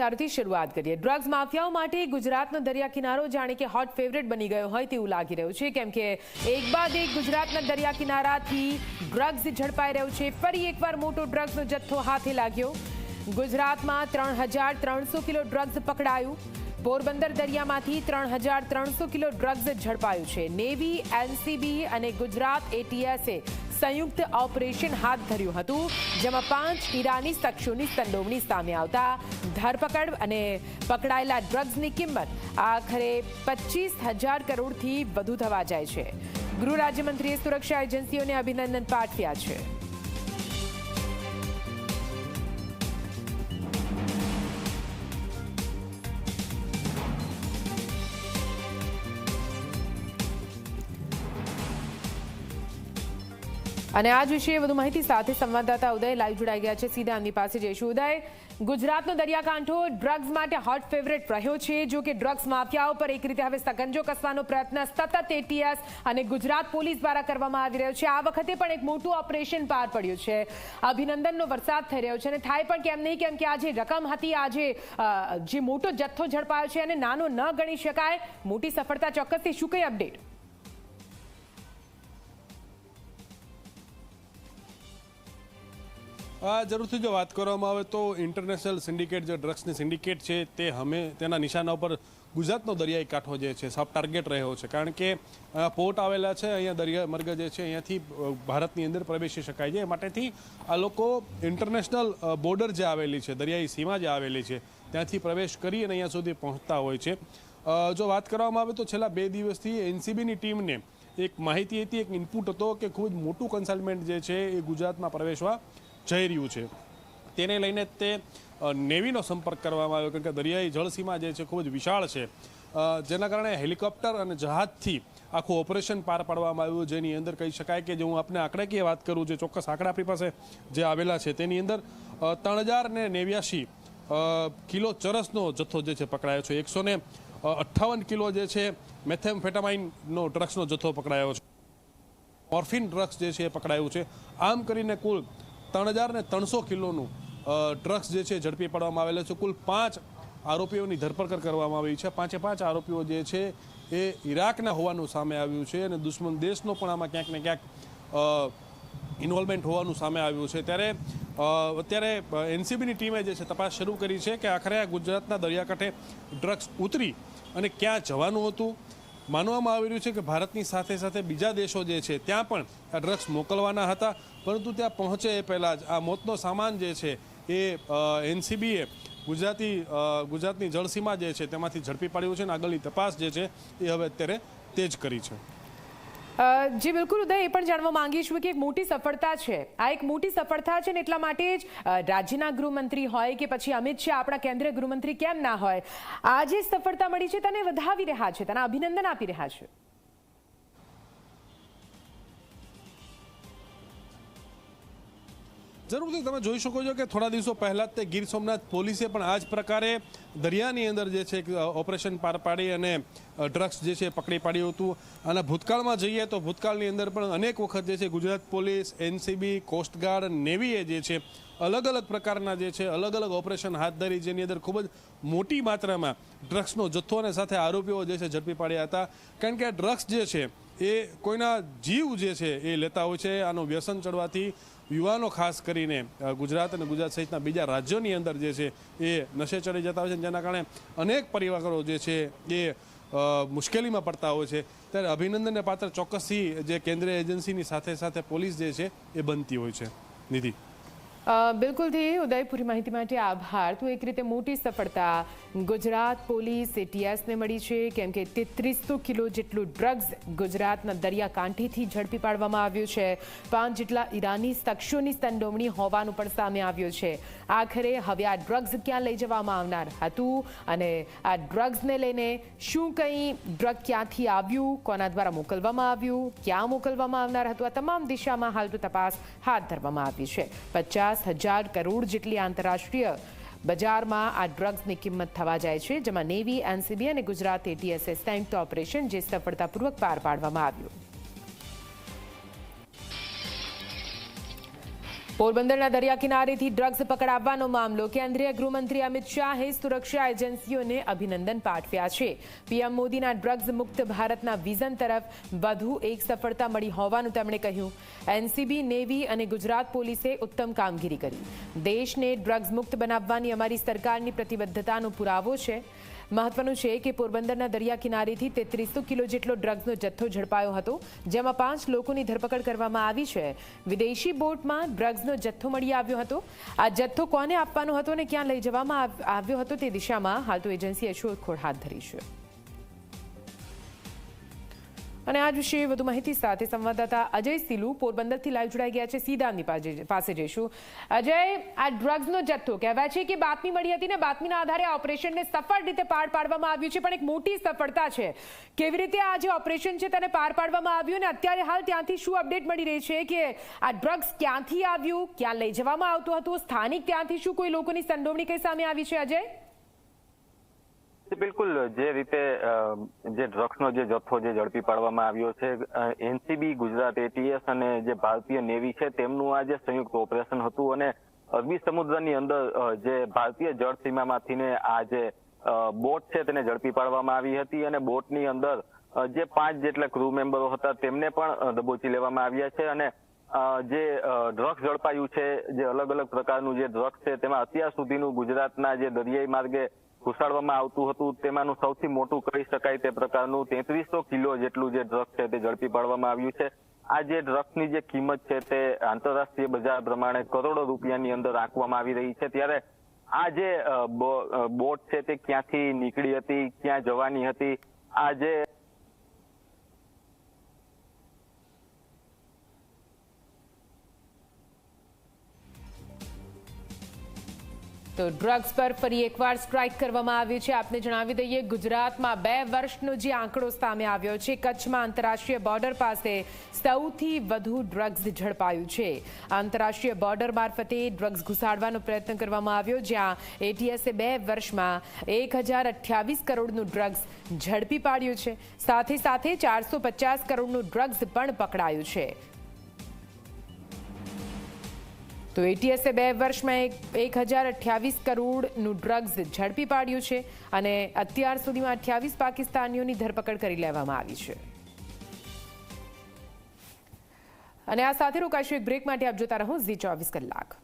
ત્યારથી શરૂઆત કરીએ. ડ્રગ્સ માફિયાઓ માટે ગુજરાતનો દરિયા કિનારો જાણે કે હોટ ફેવરેટ બની ગયો હોય તેવું લાગી રહ્યું છે. કેમ કે એક બાદ એક ગુજરાતના દરિયા કિનારાથી ડ્રગ્સ ઝડપાઈ રહ્યું છે. ફરી એકવાર મોટો ડ્રગ્સનો જથ્થો હાથે લાગ્યો. ગુજરાતમાં ત્રણ કિલો ડ્રગ્સ પકડાયું. પોરબંદર દરિયામાંથી ત્રણ હજાર ત્રણસો કિલો ડ્રગ્સ ઝડપાયું છે. નેવી, એનસીબી અને ગુજરાત એટીએસે સંયુક્ત ઓપરેશન હાથ ધર્યું હતું, જેમાં પાંચ ઈરાની શખ્સોની સંડોવણી સામે આવતા, ધરપકડ અને પકડાયેલા ડ્રગ્સની કિંમત આખરે પચીસ હજાર કરોડથી વધુ થવા જાય છે. ગૃહ રાજ્યમંત્રીએ સુરક્ષા એજન્સીઓને અભિનંદન પાઠવ્યા છે. અને આજ વિશે વધુ માહિતી સાથે સંવાદદાતા ઉદય લાઈવ જોડાઈ ગયા છે. સીધા એમની પાસે જઈશું ઉદય, ગુજરાતનો દરિયાકાંઠો ડ્રગ્સ માટે હોટ ફેવરેટ રહ્યો છે. જો કે ડ્રગ્સ માફિયાઓ પર એક રીતે હવે સગંજો કસવાનો પ્રયત્ન સતત એટીએસ અને ગુજરાત પોલીસ દ્વારા કરવામાં આવી રહ્યો છે. આ વખતે પણ એક મોટું ઓપરેશન પાર પડ્યું છે. અભિનંદનનો વરસાદ થઈ રહ્યો છે અને થાય પણ કેમ નહીં, કેમ કે આ જે રકમ હતી, આજે જે મોટો જથ્થો ઝડપાયો છે અને નાનો ન ગણી શકાય. મોટી સફળતા ચોક્કસથી શું કઈ અપડેટ જરૂરથી જો વાત કરવામાં આવે તો ઇન્ટરનેશનલ સિન્ડિકેટ જે ડ્રગ્સની સિન્ડિકેટ છે, તે હમે તેના નિશાના ઉપર ગુજરાતનો દરિયાઈ કાંઠો જે છે સબ ટાર્ગેટ રહ્યો છે. કારણ કે પોર્ટ આવેલા છે, અહીંયા દરિયા મર્ગ જે છે, અહીંયાથી ભારતની અંદર પ્રવેશી શકાય છે. માટેથી આ લોકો ઇન્ટરનેશનલ બોર્ડર જે આવેલી છે, દરિયાઈ સીમા જે આવેલી છે, ત્યાંથી પ્રવેશ કરી અને અહીંયા સુધી પહોંચતા હોય છે. જો વાત કરવામાં આવે તો છેલ્લા બે દિવસથી એનસીબીની ટીમને એક માહિતી હતી, એક ઇનપુટ હતો કે ખૂબ મોટું કન્સલ્ટમેન્ટ જે છે, એ ગુજરાતમાં પ્રવેશવા જઈ રહ્યું છે. તેને લઈને તે નેવીનો સંપર્ક કરવામાં આવ્યો કારણ કે દરિયાઈ જળસીમા જે છે ખૂબ જ વિશાળ છે. જેના કારણે હેલિકોપ્ટર અને જહાજથી આખું ઓપરેશન પાર પાડવામાં આવ્યું, જેની અંદર કહી શકાય કે જે હું આપણે આંકડાકીય વાત કરું, જે ચોક્કસ આંકડા આપણી પાસે જે આવેલા છે, તેની અંદર ત્રણ હજાર ને નેવ્યાશી કિલો ચરસનો જથ્થો જે છે પકડાયો છે. એકસો ને અઠ્ઠાવન કિલો જે છે મેથેમ્ફેટામાઇનનો ડ્રગ્સનો જથ્થો પકડાયો છે. મોર્ફિન ડ્રગ્સ જે છે એ પકડાયું છે. આમ કરીને કુલ ત્રણ હજાર ને ત્રણસો કિલોનું ડ્રગ્સ જે છે ઝડપી પાડવામાં આવેલા છે. કુલ પાંચ આરોપીઓની ધરપકડ કરવામાં આવી છે. પાંચે પાંચ આરોપીઓ જે છે એ ઈરાકના હોવાનું સામે આવ્યું છે અને દુશ્મન દેશનો પણ આમાં ક્યાંક ને ક્યાંક ઇન્વોલ્વમેન્ટ હોવાનું સામે આવ્યું છે. ત્યારે અત્યારે એનસીબીની ટીમે જે છે તપાસ શરૂ કરી છે કે આખરે આ ગુજરાતના દરિયાકાંઠે ડ્રગ્સ ઉતરી અને ક્યાં જવાનું હતું? માનવામાં આવી રહ્યું છે કે ભારતની સાથે સાથે બીજા દેશો જે છે, ત્યાં પણ આ ડ્રગ્સ મોકલવાના હતા. પરંતુ ત્યાં પહોંચે એ પહેલાં જ આ મોતનો સામાન જે છે, એ એનસીબીએ ગુજરાતી ગુજરાતની જળસીમા જે છે, તેમાંથી ઝડપી પાડ્યું છે અને આગળની તપાસ જે છે, એ હવે અત્યારે તેજ કરી છે. જી, બિલકુલ, ઉદય, એ પણ જાણવા માંગીશું કે એક મોટી સફળતા છે. આ એક મોટી સફળતા છે ને એટલા માટે જ રાજ્યના ગૃહમંત્રી હોય કે પછી અમિત શાહ, આપણા કેન્દ્રીય ગૃહમંત્રી કેમ ના હોય, આ જે સફળતા મળી છે તેને વધાવી રહ્યા છે, તેના અભિનંદન આપી રહ્યા છે. જરૂરથી તમે જોઈ શકો છો કે થોડા દિવસો પહેલાં તે ગીર સોમનાથ પોલીસે પણ આ જ પ્રકારે દરિયાની અંદર જે છે ઓપરેશન પાર પાડી અને ડ્રગ્સ જે છે પકડી પાડ્યું હતું. અને ભૂતકાળમાં જઈએ તો ભૂતકાળની અંદર પણ અનેક વખત જે છે, Gujarat police, NCB coast guard નેવીએ જે છે, અલગ અલગ પ્રકારના જે છે, અલગ અલગ ઓપરેશન હાથ ધરી, જેની અંદર ખૂબ જ મોટી માત્રામાં ડ્રગ્સનો જથ્થો અને સાથે આરોપીઓ જે છે, ઝડપી પાડ્યા હતા. કારણ કે આ ડ્રગ્સ જે છે એ કોઈના જીવ જે છે એ લેતા હોય છે. આનું વ્યસન ચડવાથી યુવાનો ખાસ કરીને ગુજરાત અને ગુજરાત સહિતના બીજા રાજ્યોની અંદર જે છે એ નશે ચડી જતા હોય છે જેના કારણે અનેક પરિવારો જે છે એ મુશ્કેલીમાં પડતા હોય છે. ત્યારે અભિનંદનને પાત્ર ચોક્કસથી જે કેન્દ્રીય એજન્સીની સાથે સાથે પોલીસ જે છે એ બનતી હોય છે. નિધિ. બિલકુલથી ઉદયપુરી માહિતી માટે આભાર. તો એક રીતે મોટી સફળતા ગુજરાત પોલીસ એટીએસને મળી છે, કેમ કે તેત્રીસો કિલો જેટલું ડ્રગ્સ ગુજરાતના દરિયાકાંઠેથી ઝડપી પાડવામાં આવ્યું છે. પાંચ જેટલા ઈરાની શખ્સોની સંડોવણી હોવાનું પણ સામે આવ્યું છે. આખરે હવે આ ડ્રગ્સ ક્યાં લઈ જવામાં આવનાર હતું અને આ ડ્રગ્સને લઈને શું કંઈ ડ્રગ ક્યાંથી આવ્યું, કોના દ્વારા મોકલવામાં આવ્યું, ક્યાં મોકલવામાં આવનાર હતું, આ તમામ દિશામાં હાલ તો તપાસ હાથ ધરવામાં આવી છે. પચાસ પચાસ હજાર કરોડ જેટલી આંતરરાષ્ટ્રીય બજારમાં આ ડ્રગ્સની કિંમત થવા જાય છે, જેમાં નેવી, એનસીબી અને ગુજરાત એટીએસએ સંયુક્ત ઓપરેશન જે સફળતાપૂર્વક પાર પાડવામાં આવ્યું. પોરબંદરના દરિયા કિનારેથી ડ્રગ્સ પકડાવવાનો મામલો કેન્દ્રીય ગૃહમંત્રી અમિત શાહે સુરક્ષા એજન્સીઓને અભિનંદન પાઠવ્યા છે. પીએમ મોદીના ડ્રગ્સ મુક્ત ભારતના વિઝન તરફ વધુ એક સફળતા મળી હોવાનું તેમણે કહ્યું. એનસીબી, નેવી અને ગુજરાત પોલીસે ઉત્તમ કામગીરી કરી. દેશને ડ્રગ્સ મુક્ત બનાવવાની અમારી સરકારની પ્રતિબદ્ધતાનો પુરાવો છે. મહત્વનું છે કે પોરબંદરના દરિયા કિનારેથી તેત્રીસો કિલો જેટલો ડ્રગ્સનો જથ્થો ઝડપાયો હતો, જેમાં પાંચ લોકોની ધરપકડ કરવામાં આવી છે. વિદેશી બોટમાં ડ્રગ્સનો જથ્થો મળી આવ્યો હતો. આ જથ્થો કોને આપવાનો હતો અને ક્યાં લઈ જવામાં આવ્યો હતો તે દિશામાં હાલ તો એજન્સીએ શોધખોળ હાથ ધરી છે. અને આજ વિશે વધુ માહિતી સાથે સંવાદદાતા અજય સિલુ પોરબંદરથી લાઈવ જોડાઈ ગયા છે. સીધાની પાસે જઈશું. અજય, આ ડ્રગ્સનો જથ્થો કહેવાય છે કે બાતમી મળી હતી ને બાતમીના આધારે આ ઓપરેશનને સફળ રીતે પાર પાડવામાં આવ્યું છે, પણ એક મોટી સફળતા છે. કેવી રીતે આ જે ઓપરેશન છે તેને પાર પાડવામાં આવ્યું અને અત્યારે હાલ ત્યાંથી શું અપડેટ મળી રહી છે કે આ ડ્રગ્સ ક્યાંથી આવ્યું, ક્યાં લઈ જવામાં આવતું હતું, સ્થાનિક ત્યાંથી શું કોઈ લોકોની સંડોવણી કઈ સામે આવી છે, અજય? બિલકુલ. જે રીતે જે ડ્રગ્સનો જે જથ્થો જે ઝડપી પાડવામાં આવ્યો છે એનસીબી, ગુજરાત એટીએસ અને જે ભારતીય નેવી છે, તેમનું આ જે સંયુક્ત ઓપરેશન હતું અને અરબી સમુદ્રની અંદર જે ભારતીય જળ સીમામાંથીને આ જે બોટ છે તેને ઝડપી પાડવામાં આવી હતી અને બોટની અંદર જે પાંચ જેટલા ક્રૂ મેમ્બરો હતા તેમને પણ દબોચી લેવામાં આવ્યા છે અને જે ડ્રગ્સ ઝડપાયું છે, જે અલગ અલગ પ્રકારનું જે ડ્રગ્સ છે, તેમાં અત્યાર સુધીનું ગુજરાતના જે દરિયાઈ માર્ગે ઘુસાડવામાં આવતું હતું. તેમાંનું સૌથી મોટું કહી શકાય તે પ્રકારનું તેત્રીસો કિલો જેટલું જે ડ્રગ્સ છે તે ઝડપી પાડવામાં આવ્યું છે. આ જે ડ્રગ્સની જે કિંમત છે તે આંતરરાષ્ટ્રીય બજાર પ્રમાણે કરોડો રૂપિયાની અંદર આંકવામાં આવી રહી છે. ત્યારે આ જે બોટ છે તે ક્યાંથી નીકળી હતી, ક્યાં જવાની હતી, આ જે તો ડ્રગ્સ પર ફરી એકવાર સ્ટ્રાઇક કરવામાં આવ્યું છે. આપને જણાવી દઈએ, ગુજરાતમાં બે વર્ષનો જે આંકડો સામે આવ્યો છે, કચ્છમાં આંતરરાષ્ટ્રીય બોર્ડર પાસે સૌથી વધુ ડ્રગ્સ ઝડપાયું છે. આંતરરાષ્ટ્રીય બોર્ડર મારફતે ડ્રગ્સ ઘુસાડવાનો પ્રયત્ન કરવામાં આવ્યો, જ્યાં એટીએસે બે વર્ષમાં એક કરોડનું ડ્રગ્સ ઝડપી પાડ્યું છે. સાથે સાથે ચારસો કરોડનું ડ્રગ્સ પણ પકડાયું છે. તો એટીએસે બે વર્ષમાં એક હજાર અઠ્યાવીસ કરોડનું ડ્રગ્સ ઝડપી પાડ્યું છે અને અત્યાર સુધીમાં અઠ્યાવીસ પાકિસ્તાનીઓની ધરપકડ કરી લેવામાં આવી છે. અને આ સાથે રોકાશું એક બ્રેક માટે. આપ જોતા રહો ઝી ચોવીસ કલાક.